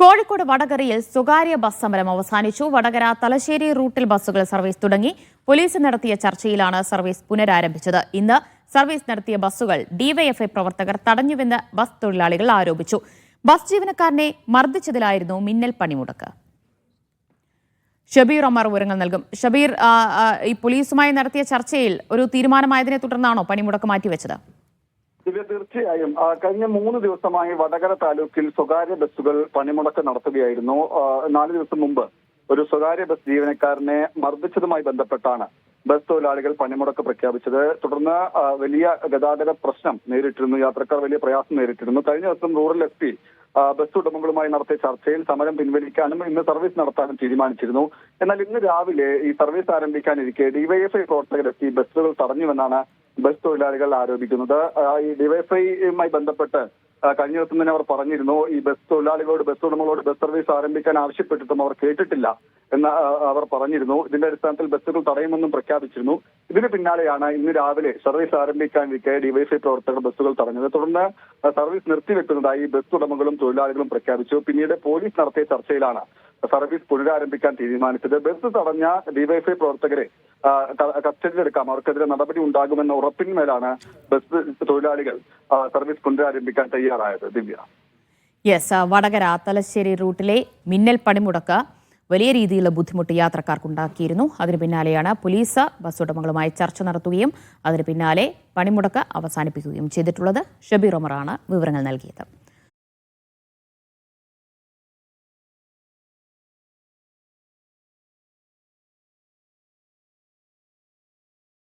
കോഴിക്കോട് വടകരയിൽ സ്വകാര്യ ബസ് സമരം അവസാനിച്ചു. വടകര തലശ്ശേരി റൂട്ടിൽ ബസ്സുകൾ സർവീസ് തുടങ്ങി. പോലീസ് നടത്തിയ ചർച്ചയിലാണ് സർവീസ് പുനരാരംഭിച്ചത്. ഇന്ന് സർവീസ് നടത്തിയ ബസ്സുകൾ ഡിവൈഎഫ്ഐ പ്രവർത്തകർ തടഞ്ഞുവെന്ന് ബസ് തൊഴിലാളികൾ ആരോപിച്ചു. ബസ് ജീവനക്കാരനെ മർദ്ദിച്ചതിലായിരുന്നു മിന്നൽ പണിമുടക്ക്. ഷബീർ അമർ വിവരങ്ങൾ നൽകും. ഷബീർ ഈ പോലീസുമായി നടത്തിയ ചർച്ചയിൽ ഒരു തീരുമാനമായതിനെ തുടർന്നാണോ പണിമുടക്ക് മാറ്റിവെച്ചത്? ദിവ്യ തീർച്ചയായും കഴിഞ്ഞ മൂന്ന് ദിവസമായി വടകര താലൂക്കിൽ സ്വകാര്യ ബസ്സുകൾ പണിമുടക്ക് നടത്തുകയായിരുന്നു. നാല് ദിവസം മുമ്പ് ഒരു സ്വകാര്യ ബസ് ജീവനക്കാരനെ മർദ്ദിച്ചതുമായി ബന്ധപ്പെട്ടാണ് ബസ് തൊഴിലാളികൾ പണിമുടക്ക് പ്രഖ്യാപിച്ചത്. തുടർന്ന് വലിയ ഗതാഗത പ്രശ്നം നേരിട്ടിരുന്നു. യാത്രക്കാർ വലിയ പ്രയാസം നേരിട്ടിരുന്നു. കഴിഞ്ഞ ദിവസം റൂറൽ എസ് പി ബസ് ഉടമകളുമായി നടത്തിയ ചർച്ചയിൽ സമരം പിൻവലിക്കാനും ഇന്ന് സർവീസ് നടത്താനും തീരുമാനിച്ചിരുന്നു. എന്നാൽ ഇന്ന് രാവിലെ ഈ സർവീസ് ആരംഭിക്കാനിരിക്കെ ഡിവൈഎഫ്ഐ പ്രവർത്തകരെത്തി ബസ്സുകൾ തടഞ്ഞുവെന്നാണ് ബസ് തൊഴിലാളികൾ ആരോപിക്കുന്നത്. ഈ ഡിവൈഎഫ്ഐയുമായി ബന്ധപ്പെട്ട് കഴിഞ്ഞ ദിവസം തന്നെ അവർ പറഞ്ഞിരുന്നു ഈ ബസ് തൊഴിലാളികളോട് ബസ് ഉടമകളോട് ബസ് സർവീസ് ആരംഭിക്കാൻ ആവശ്യപ്പെട്ടിട്ടും അവർ കേട്ടിട്ടില്ല എന്ന് അവർ പറഞ്ഞിരുന്നു. ഇതിന്റെ അടിസ്ഥാനത്തിൽ ബസ്സുകൾ തടയുമെന്നും പ്രഖ്യാപിച്ചിരുന്നു. ഇതിന് പിന്നാലെയാണ് ഇന്ന് രാവിലെ സർവീസ് ആരംഭിക്കാനിരിക്കെ ഡിവൈഎഫ്ഐ പ്രവർത്തകർ ബസ്സുകൾ തടഞ്ഞത്. തുടർന്ന് സർവീസ് നിർത്തിവെക്കുന്നതായി ബസ് ഉടമകളും തൊഴിലാളികളും പ്രഖ്യാപിച്ചു. പിന്നീട് പോലീസ് നടത്തിയ ചർച്ചയിലാണ് സർവീസ് പുനരാരംഭിക്കാൻ തീരുമാനിച്ചത്. ബസ് തടഞ്ഞ ഡിവൈഎഫ്ഐ പ്രവർത്തകരെ കസ്റ്റഡിയിലെടുക്കാം. അവർക്കെതിരെ നടപടി ഉണ്ടാകുമെന്ന ഉറപ്പിന്മേലാണ് ബസ് തൊഴിലാളികൾ സർവീസ് പുനരാരംഭിക്കാൻ തയ്യാറായത്. ദിവ്യ. യെസ് വടകര തലശ്ശേരി റൂട്ടിലെ മിന്നൽ പണിമുടക്ക് വലിയ രീതിയിലുള്ള ബുദ്ധിമുട്ട് യാത്രക്കാർക്കുണ്ടാക്കിയിരുന്നു. അതിന് പിന്നാലെയാണ് പോലീസ് ബസ് ഉടമകളുമായി ചർച്ച നടത്തുകയും അതിന് പിന്നാലെ പണിമുടക്ക് അവസാനിപ്പിക്കുകയും ചെയ്തിട്ടുള്ളത്. ഷബീർ ഒമറാണ് വിവരങ്ങൾ നൽകിയത്.